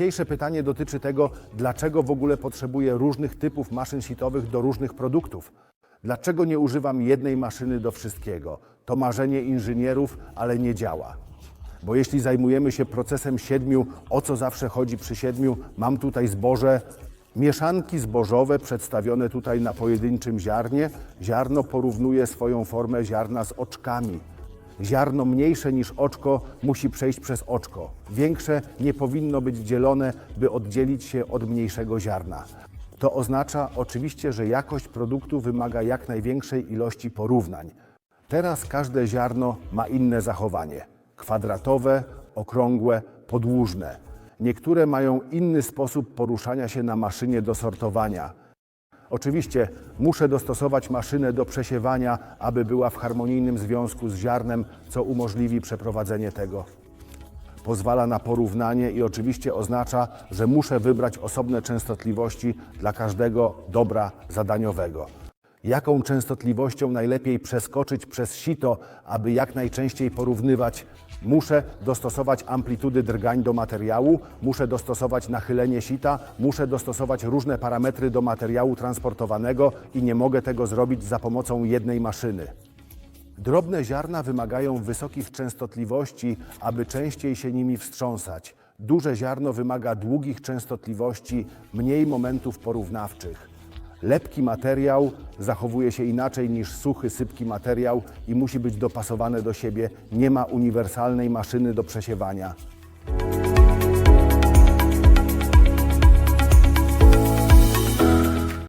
Dzisiejsze pytanie dotyczy tego, dlaczego w ogóle potrzebuję różnych typów maszyn sitowych do różnych produktów. Dlaczego nie używam jednej maszyny do wszystkiego? To marzenie inżynierów, ale nie działa. Bo jeśli zajmujemy się procesem siedmiu, o co zawsze chodzi przy siedmiu, mam tutaj zboże, mieszanki zbożowe przedstawione tutaj na pojedynczym ziarnie. Ziarno porównuje swoją formę ziarna z oczkami. Ziarno mniejsze niż oczko musi przejść przez oczko. Większe nie powinno być dzielone, by oddzielić się od mniejszego ziarna. To oznacza oczywiście, że jakość produktu wymaga jak największej ilości porównań. Teraz każde ziarno ma inne zachowanie: kwadratowe, okrągłe, podłużne. Niektóre mają inny sposób poruszania się na maszynie do sortowania. Oczywiście muszę dostosować maszynę do przesiewania, aby była w harmonijnym związku z ziarnem, co umożliwi przeprowadzenie tego. Pozwala na porównanie i oczywiście oznacza, że muszę wybrać osobne częstotliwości dla każdego dobra zadaniowego. Jaką częstotliwością najlepiej przeskoczyć przez sito, aby jak najczęściej porównywać? Muszę dostosować amplitudy drgań do materiału, muszę dostosować nachylenie sita, muszę dostosować różne parametry do materiału transportowanego i nie mogę tego zrobić za pomocą jednej maszyny. Drobne ziarna wymagają wysokich częstotliwości, aby częściej się nimi wstrząsać. Duże ziarno wymaga długich częstotliwości, mniej momentów porównawczych. Lepki materiał zachowuje się inaczej niż suchy, sypki materiał i musi być dopasowane do siebie. Nie ma uniwersalnej maszyny do przesiewania.